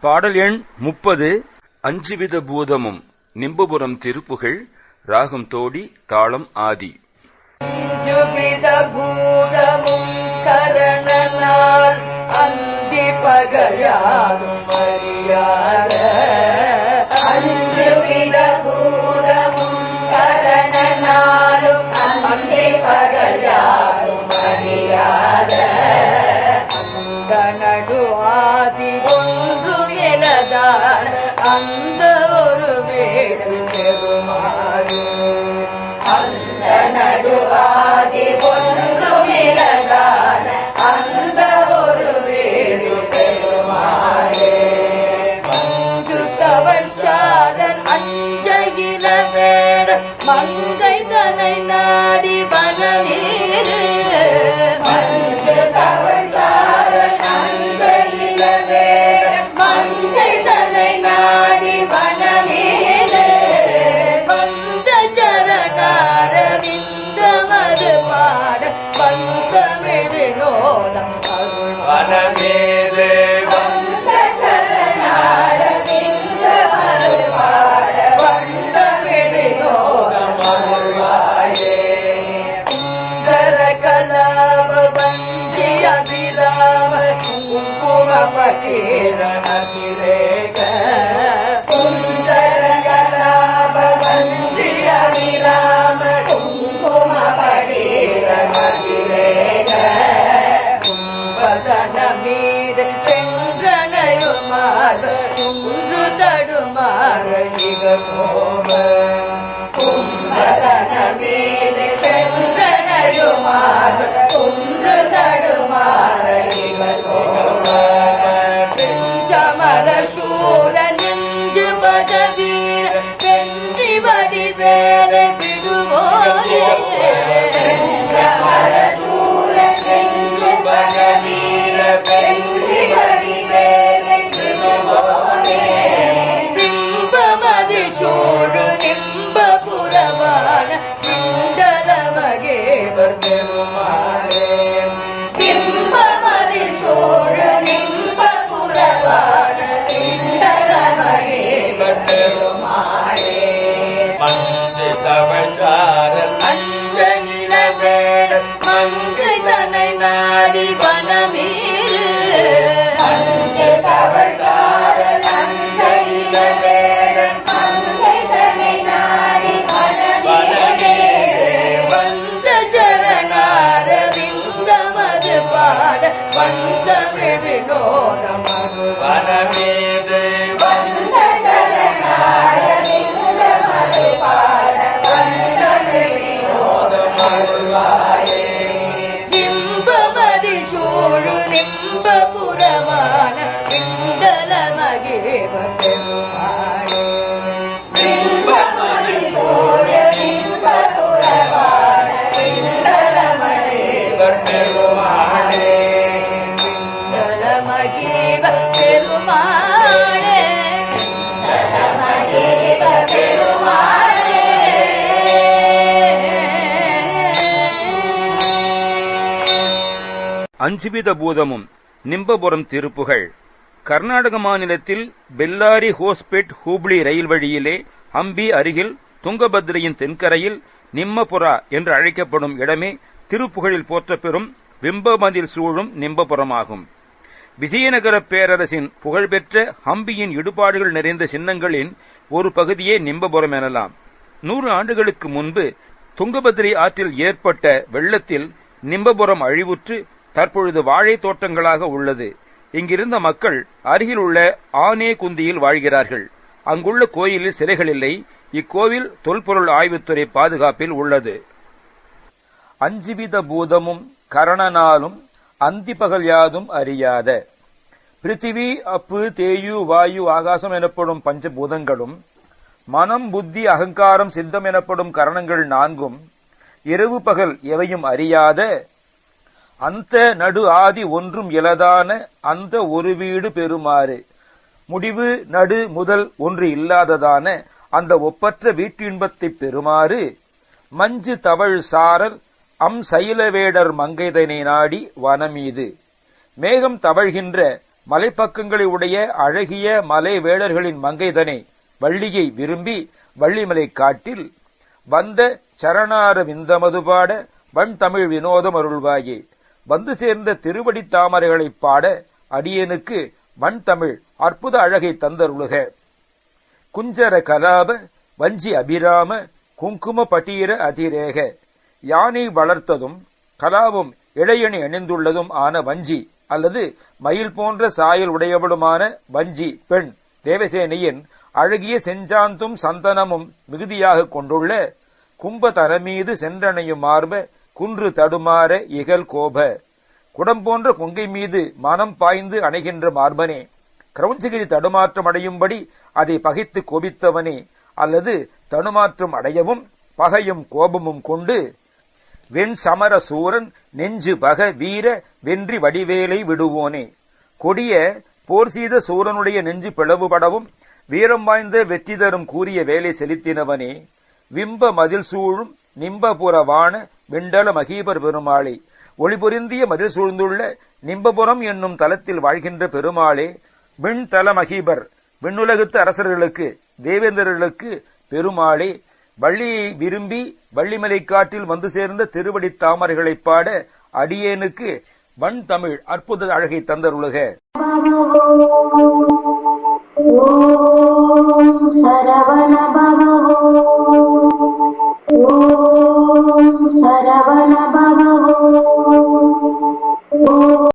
பாடல் எண் முப்பது. அஞ்சுவித பூதமும் நிம்புபுரம் திருப்புகழ் ராகம் தோடி தாளம் ஆதி. அஞ்சுவித பூதமும் கரணனால் அந்தி பகயாதும் ಕೈತನೈನಾಡಿ ಬನವೇ மீது சென்றனையுமார் குன்று தடுமாற நிக வடிவேற விடுவோரே செஞ்சமர சூர நெஞ்சு பதவீர வென்றி வடிவேற விடுவோரே பிம்பமதி சூடு நிம்ப புறவான குண்டலமகே பெருமாளே மஞ்சு அருள்வாயே நிம்பமதி சூழு நிம்ப புறவான நிம்பமதி சூழு நிம்ப பெருமாளே அஞ்சுவித பூதமும் நிம்பபுரம் திருப்புகழ் கர்நாடக மாநிலத்தில் பெல்லாரி ஹோஸ்பேட் ஹூப்ளி ரயில் வழியிலே ஹம்பி அருகில் துங்கபத்ரையின் தென்கரையில் நிம்மபுரா என்று அழைக்கப்படும் இடமே திருப்புகழில் போற்றப்பெறும் விம்பமதில் சூழும் நிம்பபுரமாகும். விஜயநகர பேரரசின் புகழ்பெற்ற ஹம்பியின் இடுபாடுகள் நிறைந்த சின்னங்களின் ஒரு பகுதியே நிம்பபுரம் எனலாம். நூறு ஆண்டுகளுக்கு முன்பு துங்கபத்ரி ஆற்றில் ஏற்பட்ட வெள்ளத்தில் நிம்பபுரம் அழிவுற்று தற்பொழுது வாழை தோட்டங்களாக உள்ளது. இங்கிருந்த மக்கள் அருகில் உள்ள ஆனே குந்தியில் வாழ்கிறார்கள். அங்குள்ள கோயிலில் சிலைகள் இல்லை. இக்கோவில் தொல்பொருள் ஆய்வுத்துறை பாதுகாப்பில் உள்ளது. அஞ்சுவித பூதமும் கரணனாலும் அந்தி பகல் யாதும் அறியாத. பிருத்திவி அப்பு தேயு வாயு ஆகாசம் எனப்படும் பஞ்சபூதங்களும் மனம் புத்தி அகங்காரம் சித்தம் எனப்படும் கரணங்கள் நான்கும் இரவு பகல் எவையும் அறியாத அந்த நடு ஆதி ஒன்றும் இலதான அந்த ஒரு வீடு பெறுமாறு. முடிவு நடு முதல் ஒன்று இல்லாததான அந்த ஒப்பற்ற வீட்டின்பத்தைப் பெறுமாறு மஞ்சு தவழ் சாரல் அம் சைலவேடர் மங்கைதனை நாடி வனமீது. மேகம் தவழ்கின்ற மலைப்பக்கங்களை உடைய அழகிய மலை வேடர்களின் மங்கைதனை வள்ளியை விரும்பி வள்ளிமலை காட்டில் வந்த சரணார விந்தமது பாட வன் தமிழ் வினோதம் அருள்வாயே. வந்து சேர்ந்த திருவடி தாமரைகளைப் பாட அடியனுக்கு மண் தமிழ் அற்புத அழகை தந்தருளுக. குஞ்சர கலாப வஞ்சி அபிராம குங்கும பட்டீர அதிரேக. யானை வளர்த்ததும் கலாவும் இளையணி அணிந்துள்ளதும் ஆன வஞ்சி அல்லது மயில் போன்ற சாயல் உடையவளுமான வஞ்சி பெண் தேவசேனையின் அழகிய செஞ்சாந்தும் சந்தனமும் மிகுதியாக கொண்டுள்ள கும்பதர மீது சென்றணையும் மார்ப குன்று தடுமாற இகல் கோப. குடம் போன்ற கொங்கை மீது மனம் பாய்ந்து அணைகின்ற மார்பனே கிரௌஞ்சகிரி தடுமாற்றம் அடையும்படி அதை பகைத்து கோபித்தவனே அல்லது தடுமாற்றம் அடையவும் பகையும் கோபமும் கொண்டு வெண் சமர சூரன் நெஞ்சு பக வீர வென்றி வடிவேலை விடுவோனே. கொடிய போர் செய்த சூரனுடைய நெஞ்சு பிளவுபடவும் வீரம் வாய்ந்த வெற்றி தரும் கூறிய வேலை செலுத்தினவனே. விம்ப மதில் சூழும் நிம்பபுரவான விண்டல மகீபர் பெருமாளே ஒளிபொருந்திய மதில் சூழ்ந்துள்ள நிம்பபுரம் என்னும் தலத்தில் வாழ்கின்ற பெருமாளே விண்தல மகீபர் விண்ணுலகத்து அரசர்களுக்கு தேவேந்திரர்களுக்கு பெருமாளே வள்ளியை விரும்பி வள்ளிமலை காட்டில் வந்து சேர்ந்த திருவடி தாமரைகளைப் பாட அடியேனுக்கு வன் தமிழ் அற்புத அழகை தந்தருளுக.